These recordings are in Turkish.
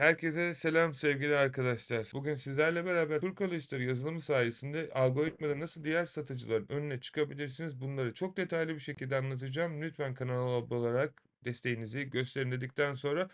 Herkese selam sevgili arkadaşlar. Bugün sizlerle beraber Turkal İşleri yazılımı sayesinde algoritmada nasıl diğer satıcıların önüne çıkabilirsiniz bunları çok detaylı bir şekilde anlatacağım. Lütfen kanala abone olarak desteğinizi gösterin dedikten sonra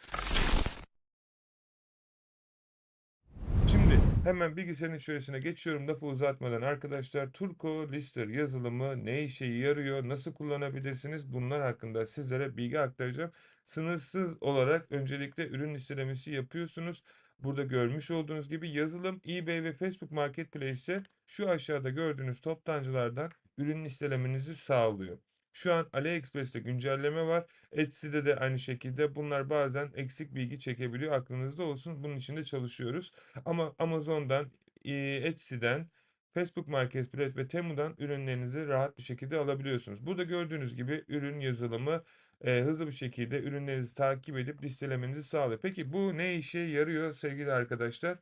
hemen bilgisayarın içerisine geçiyorum lafı uzatmadan arkadaşlar. Turco Lister yazılımı ne işe yarıyor, nasıl kullanabilirsiniz bunlar hakkında sizlere bilgi aktaracağım. Sınırsız olarak öncelikle ürün listelemesi yapıyorsunuz. Burada görmüş olduğunuz gibi yazılım eBay ve Facebook Marketplace'e şu aşağıda gördüğünüz toptancılardan ürün listelemenizi sağlıyor. Şu an AliExpress'te güncelleme var. Etsy'de de aynı şekilde bunlar bazen eksik bilgi çekebiliyor. Aklınızda olsun. Bunun için de çalışıyoruz. Ama Amazon'dan, Etsy'den, Facebook Marketplace ve Temu'dan ürünlerinizi rahat bir şekilde alabiliyorsunuz. Burada gördüğünüz gibi ürün yazılımı eee, hızlı bir şekilde ürünlerinizi takip edip listelemenizi sağlıyor. Peki bu ne işe yarıyor sevgili arkadaşlar?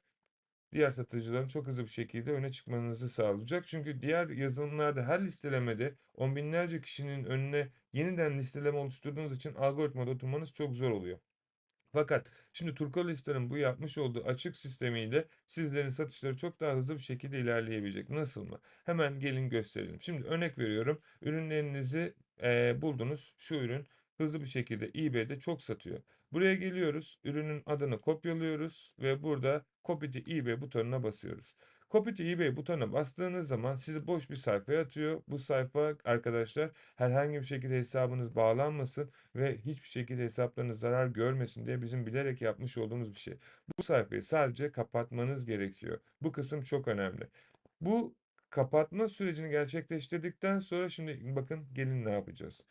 Diğer satıcıların çok hızlı bir şekilde öne çıkmanızı sağlayacak. Çünkü diğer yazılımlarda her listelemede on binlerce kişinin önüne yeniden listeleme oluşturduğunuz için algoritmada oturmanız çok zor oluyor. Fakat şimdi Turkalista'nın bu yapmış olduğu açık sistemiyle sizlerin satışları çok daha hızlı bir şekilde ilerleyebilecek. Nasıl mı? Hemen gelin gösterelim. Şimdi örnek veriyorum. Ürünlerinizi eee, buldunuz. Şu ürün hızlı bir şekilde eBay'de çok satıyor. Buraya geliyoruz. Ürünün adını kopyalıyoruz ve burada Copy to eBay butonuna basıyoruz. Copy to eBay butonuna bastığınız zaman sizi boş bir sayfaya atıyor. Bu sayfa arkadaşlar herhangi bir şekilde hesabınız bağlanmasın ve hiçbir şekilde hesaplarınız zarar görmesin diye bizim bilerek yapmış olduğumuz bir şey. Bu sayfayı sadece kapatmanız gerekiyor. Bu kısım çok önemli. Bu kapatma sürecini gerçekleştirdikten sonra şimdi bakın gelin ne yapacağız.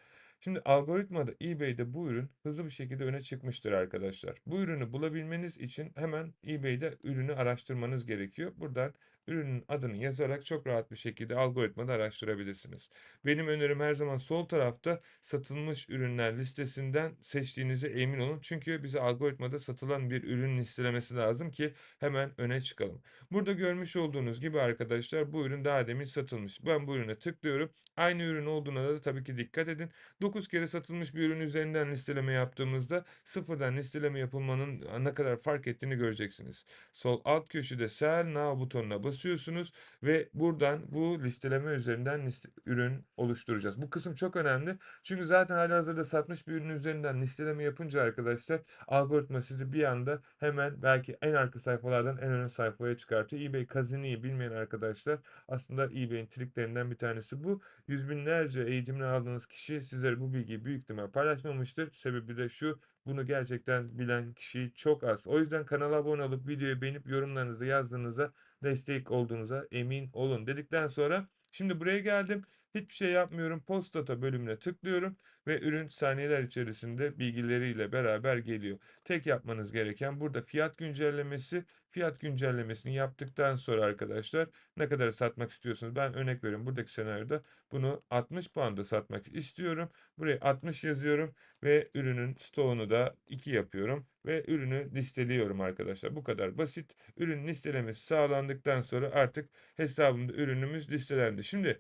Şimdi algoritmada eBay'de bu ürün hızlı bir şekilde öne çıkmıştır arkadaşlar. Bu ürünü bulabilmeniz için hemen eBay'de ürünü araştırmanız gerekiyor. Buradan ürünün adını yazarak çok rahat bir şekilde algoritmada araştırabilirsiniz. Benim önerim her zaman sol tarafta satılmış ürünler listesinden seçtiğinize emin olun. Çünkü bize algoritmada satılan bir ürün listelemesi lazım ki hemen öne çıkalım. Burada görmüş olduğunuz gibi arkadaşlar bu ürün daha demin satılmış. Ben bu ürüne tıklıyorum. Aynı ürün olduğuna da tabii ki dikkat edin. 9 kere satılmış bir ürün üzerinden listeleme yaptığımızda sıfırdan listeleme yapılmanın ne kadar fark ettiğini göreceksiniz. Sol alt köşede Sell Now butonuna basıyorsunuz ve buradan bu listeleme üzerinden liste, ürün oluşturacağız. Bu kısım çok önemli. Çünkü zaten halihazırda satmış bir ürün üzerinden listeleme yapınca arkadaşlar algoritma sizi bir anda hemen belki en arka sayfalardan en ön sayfaya çıkartıyor. eBay Kazini'yi bilmeyen arkadaşlar aslında eBay'in triklerinden bir tanesi bu. Yüz binlerce eğitimini aldığınız kişi sizlere bu bilgiyi büyük ihtimal paylaşmamıştır. Sebebi de şu, bunu gerçekten bilen kişi çok az. O yüzden kanala abone olup videoyu beğenip yorumlarınızı yazdığınıza destek olduğunuza emin olun dedikten sonra şimdi buraya geldim. Hiçbir şey yapmıyorum. Post data bölümüne tıklıyorum ve ürün saniyeler içerisinde bilgileriyle beraber geliyor. Tek yapmanız gereken burada fiyat güncellemesi. Fiyat güncellemesini yaptıktan sonra arkadaşlar ne kadar satmak istiyorsunuz? Ben örnek veriyorum. Buradaki senaryoda bunu 60 pound'a satmak istiyorum. Buraya 60 yazıyorum ve ürünün stoğunu da 2 yapıyorum ve ürünü listeliyorum arkadaşlar. Bu kadar basit. Ürün listelemesi sağlandıktan sonra artık hesabımda ürünümüz listelendi. Şimdi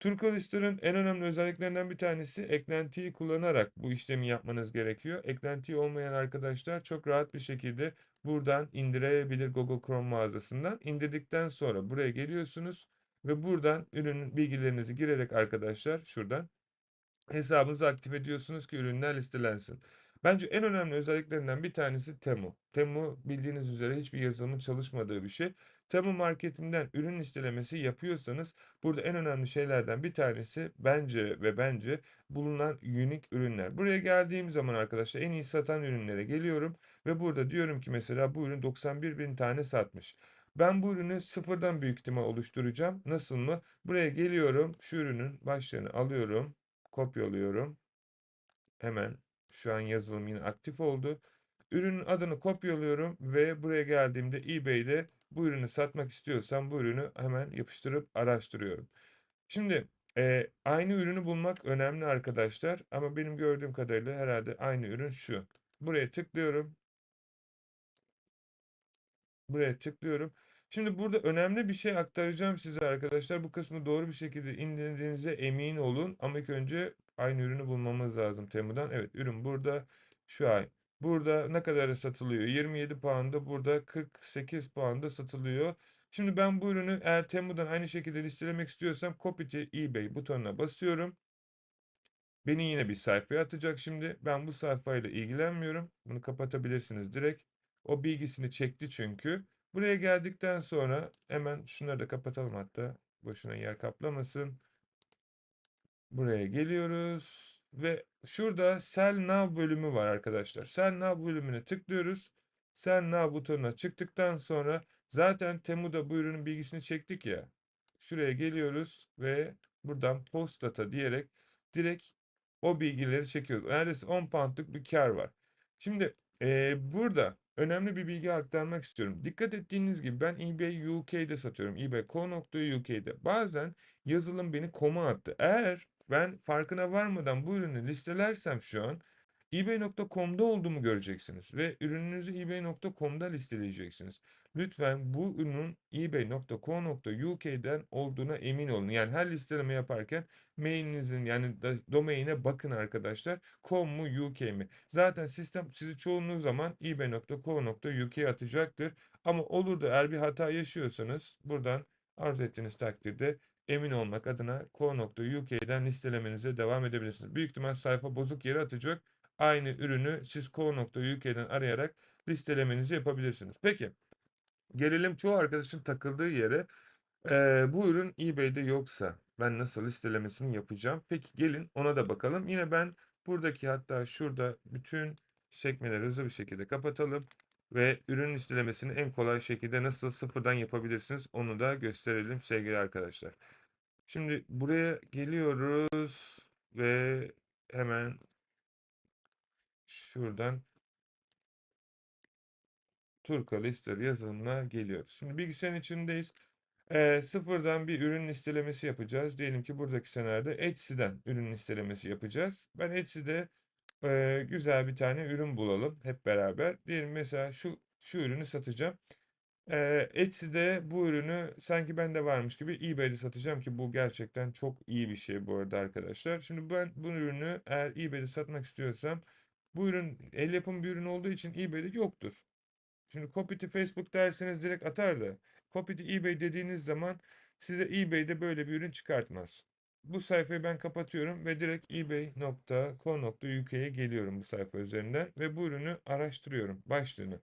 Turkolister'ın en önemli özelliklerinden bir tanesi eklentiyi kullanarak bu işlemi yapmanız gerekiyor. Eklenti olmayan arkadaşlar çok rahat bir şekilde buradan indirebilir Google Chrome mağazasından. İndirdikten sonra buraya geliyorsunuz ve buradan ürünün bilgilerinizi girerek arkadaşlar şuradan hesabınızı aktif ediyorsunuz ki ürünler listelensin. Bence en önemli özelliklerinden bir tanesi Temu. Temu bildiğiniz üzere hiçbir yazılımın çalışmadığı bir şey. Temu marketinden ürün listelemesi yapıyorsanız burada en önemli şeylerden bir tanesi bence ve bence bulunan unique ürünler. Buraya geldiğim zaman arkadaşlar en iyi satan ürünlere geliyorum ve burada diyorum ki mesela bu ürün 91 bin tane satmış. Ben bu ürünü sıfırdan büyük ihtimal oluşturacağım. Nasıl mı? Buraya geliyorum. Şu ürünün başlığını alıyorum. Kopyalıyorum. Hemen şu an yazılım yine aktif oldu. Ürünün adını kopyalıyorum ve buraya geldiğimde eBay'de bu ürünü satmak istiyorsam bu ürünü hemen yapıştırıp araştırıyorum. Şimdi e, aynı ürünü bulmak önemli arkadaşlar ama benim gördüğüm kadarıyla herhalde aynı ürün şu. Buraya tıklıyorum. Buraya tıklıyorum. Şimdi burada önemli bir şey aktaracağım size arkadaşlar. Bu kısmı doğru bir şekilde indirdiğinize emin olun. Ama ilk önce aynı ürünü bulmamız lazım Temu'dan. Evet ürün burada. Şu ay. Burada ne kadara satılıyor? 27 pound'a burada 48 pound'a satılıyor. Şimdi ben bu ürünü eğer Temu'dan aynı şekilde listelemek istiyorsam Copy to eBay butonuna basıyorum. Beni yine bir sayfaya atacak şimdi. Ben bu sayfayla ilgilenmiyorum. Bunu kapatabilirsiniz direkt. O bilgisini çekti çünkü. Buraya geldikten sonra hemen şunları da kapatalım hatta. Boşuna yer kaplamasın. Buraya geliyoruz ve şurada Sell Now bölümü var arkadaşlar. Sell Now bölümüne tıklıyoruz. Sell Now butonuna çıktıktan sonra zaten Temu'da bu ürünün bilgisini çektik ya. Şuraya geliyoruz ve buradan Post Data diyerek direkt o bilgileri çekiyoruz. Neredeyse 10 poundluk bir kar var. Şimdi eee, burada önemli bir bilgi aktarmak istiyorum. Dikkat ettiğiniz gibi ben eBay UK'de satıyorum. eBay.co.uk'de. Bazen yazılım beni koma attı. Eğer ben farkına varmadan bu ürünü listelersem şu an ebay.com'da olduğumu göreceksiniz ve ürününüzü ebay.com'da listeleyeceksiniz. Lütfen bu ürünün ebay.co.uk'den olduğuna emin olun. Yani her listeleme yaparken mailinizin yani domaine bakın arkadaşlar. Com mu UK mi? Zaten sistem sizi çoğunluğu zaman ebay.co.uk'ye atacaktır. Ama olur da eğer bir hata yaşıyorsanız buradan arzu ettiğiniz takdirde emin olmak adına co.uk'den listelemenize devam edebilirsiniz. Büyük ihtimal sayfa bozuk yere atacak. Aynı ürünü siz co.uk'den arayarak listelemenizi yapabilirsiniz. Peki gelelim çoğu arkadaşın takıldığı yere. Ee, bu ürün eBay'de yoksa ben nasıl listelemesini yapacağım? Peki gelin ona da bakalım. Yine ben buradaki hatta şurada bütün sekmeleri hızlı bir şekilde kapatalım ve ürün listelemesini en kolay şekilde nasıl sıfırdan yapabilirsiniz onu da gösterelim sevgili arkadaşlar. Şimdi buraya geliyoruz ve hemen şuradan Turka Lister yazılımına geliyoruz. Şimdi bilgisayarın içindeyiz. Ee, sıfırdan bir ürün listelemesi yapacağız. Diyelim ki buradaki senaryoda Etsy'den ürün listelemesi yapacağız. Ben Etsy'de e, güzel bir tane ürün bulalım hep beraber. Diyelim mesela şu şu ürünü satacağım. Ee, Etsy'de bu ürünü sanki bende varmış gibi eBay'de satacağım ki bu gerçekten çok iyi bir şey bu arada arkadaşlar. Şimdi ben bu ürünü eğer eBay'de satmak istiyorsam bu ürün el yapımı bir ürün olduğu için eBay'de yoktur. Şimdi copy to Facebook derseniz direkt atar da copy to eBay dediğiniz zaman size eBay'de böyle bir ürün çıkartmaz. Bu sayfayı ben kapatıyorum ve direkt ebay.co.uk'ye geliyorum bu sayfa üzerinden ve bu ürünü araştırıyorum başlığını.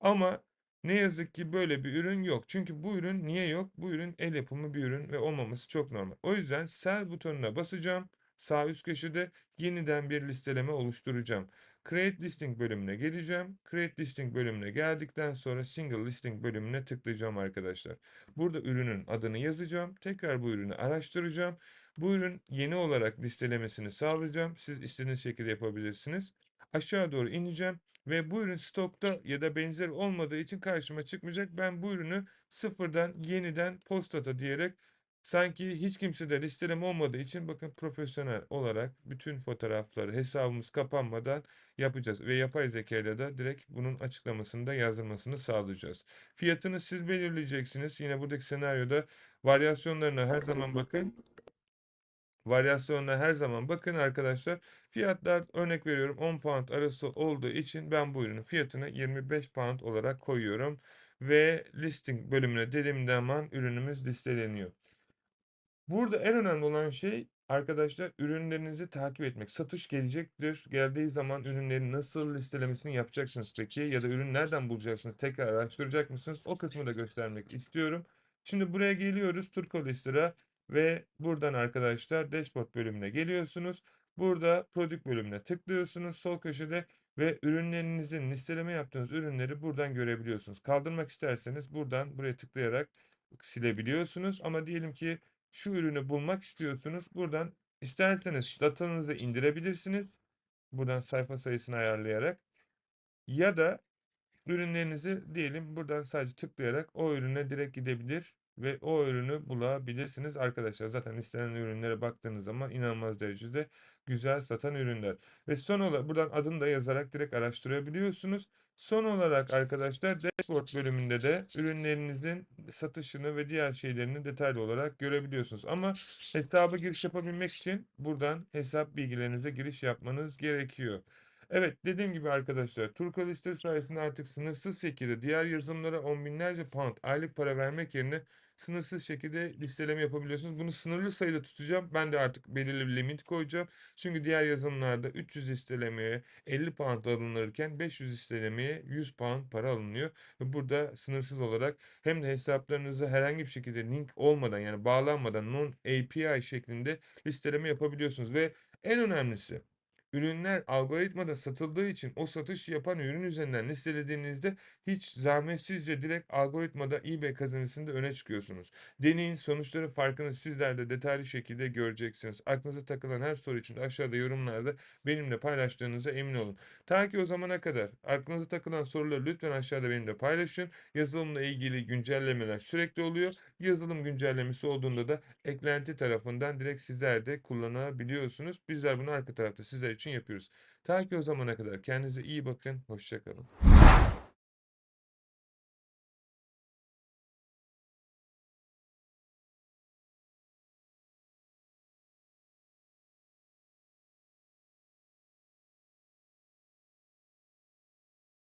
Ama ne yazık ki böyle bir ürün yok. Çünkü bu ürün niye yok? Bu ürün el yapımı bir ürün ve olmaması çok normal. O yüzden sell butonuna basacağım. Sağ üst köşede yeniden bir listeleme oluşturacağım. Create Listing bölümüne geleceğim. Create Listing bölümüne geldikten sonra Single Listing bölümüne tıklayacağım arkadaşlar. Burada ürünün adını yazacağım. Tekrar bu ürünü araştıracağım. Bu ürün yeni olarak listelemesini sağlayacağım. Siz istediğiniz şekilde yapabilirsiniz. Aşağı doğru ineceğim ve bu ürün stokta ya da benzeri olmadığı için karşıma çıkmayacak. Ben bu ürünü sıfırdan yeniden postata diyerek sanki hiç kimse de listeleme olmadığı için bakın profesyonel olarak bütün fotoğrafları hesabımız kapanmadan yapacağız ve yapay zeka ile de direkt bunun açıklamasını da yazdırmasını sağlayacağız. Fiyatını siz belirleyeceksiniz. Yine buradaki senaryoda varyasyonlarına her zaman bakın. Varyasyonuna her zaman bakın arkadaşlar. Fiyatlar örnek veriyorum 10 pound arası olduğu için ben bu ürünün fiyatını 25 pound olarak koyuyorum. Ve listing bölümüne dediğim zaman ürünümüz listeleniyor. Burada en önemli olan şey arkadaşlar ürünlerinizi takip etmek. Satış gelecektir. Geldiği zaman ürünlerin nasıl listelemesini yapacaksınız peki? Ya da ürün nereden bulacaksınız? Tekrar araştıracak mısınız? O kısmı da göstermek istiyorum. Şimdi buraya geliyoruz Turko Lister'a ve buradan arkadaşlar Dashboard bölümüne geliyorsunuz. Burada Product bölümüne tıklıyorsunuz sol köşede ve ürünlerinizin listeleme yaptığınız ürünleri buradan görebiliyorsunuz. Kaldırmak isterseniz buradan buraya tıklayarak silebiliyorsunuz. Ama diyelim ki şu ürünü bulmak istiyorsunuz. Buradan isterseniz datanızı indirebilirsiniz. Buradan sayfa sayısını ayarlayarak. Ya da ürünlerinizi diyelim buradan sadece tıklayarak o ürüne direkt gidebilir ve o ürünü bulabilirsiniz arkadaşlar. Zaten istenen ürünlere baktığınız zaman inanılmaz derecede güzel satan ürünler. Ve son olarak buradan adını da yazarak direkt araştırabiliyorsunuz. Son olarak arkadaşlar dashboard bölümünde de ürünlerinizin satışını ve diğer şeylerini detaylı olarak görebiliyorsunuz. Ama hesaba giriş yapabilmek için buradan hesap bilgilerinize giriş yapmanız gerekiyor. Evet, dediğim gibi arkadaşlar, Turko Lister sayesinde artık sınırsız şekilde diğer yazılımlara on binlerce pound aylık para vermek yerine sınırsız şekilde listeleme yapabiliyorsunuz. Bunu sınırlı sayıda tutacağım. Ben de artık belirli bir limit koyacağım. Çünkü diğer yazılımlarda 300 listelemeye 50 pound alınırken 500 listelemeye 100 pound para alınıyor. Ve burada sınırsız olarak hem de hesaplarınızı herhangi bir şekilde link olmadan yani bağlanmadan non API şeklinde listeleme yapabiliyorsunuz ve en önemlisi ürünler algoritmada satıldığı için o satış yapan ürün üzerinden listelediğinizde hiç zahmetsizce direkt algoritmada eBay kazanısında öne çıkıyorsunuz. Deneyin sonuçları farkını sizler de detaylı şekilde göreceksiniz. Aklınıza takılan her soru için aşağıda yorumlarda benimle paylaştığınıza emin olun. Ta ki o zamana kadar aklınıza takılan soruları lütfen aşağıda benimle paylaşın. Yazılımla ilgili güncellemeler sürekli oluyor. Yazılım güncellemesi olduğunda da eklenti tarafından direkt sizler de kullanabiliyorsunuz. Bizler bunu arka tarafta sizler yapıyoruz. Ta ki o zamana kadar kendinize iyi bakın. Hoşça kalın.